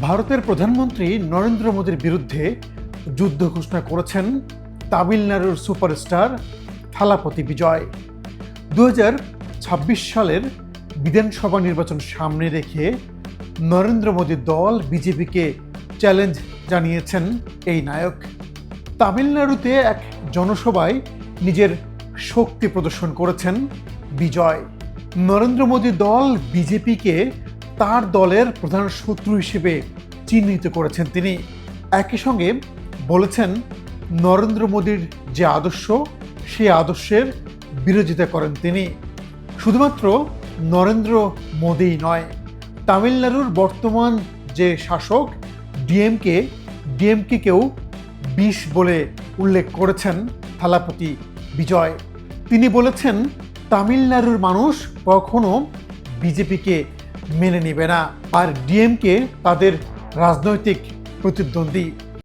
ভারতের প্রধানমন্ত্রী নরেন্দ্র মোদীর বিরুদ্ধে যুদ্ধ ঘোষণা করেছেন তামিলনাড়ুর সুপারস্টার থালাপতি বিজয়। দু সালের বিধানসভা নির্বাচন সামনে রেখে নরেন্দ্র মোদীর দল বিজেপিকে চ্যালেঞ্জ জানিয়েছেন এই নায়ক। তামিলনাড়ুতে এক জনসভায় নিজের শক্তি প্রদর্শন করেছেন বিজয়। নরেন্দ্র মোদী দল বিজেপিকে তার দলের প্রধান শত্রু হিসেবে চিহ্নিত করেছেন তিনি। একই সঙ্গে বলেছেন, নরেন্দ্র মোদীর যে আদর্শ সেই আদর্শের বিরোধিতা করেন তিনি। শুধুমাত্র নরেন্দ্র মোদীই নয়, তামিলনাড়ুর বর্তমান যে শাসক, ডিএমকে, ডিএমকেকেও বিষ বলে উল্লেখ করেছেন থালাপতি বিজয়। তিনি বলেছেন, তামিলনাড়ুর মানুষ কখনো বিজেপিকে মেনে নেবে না। আর ডিএমকে তাদের রাজনৈতিক প্রতিদ্বন্দ্বী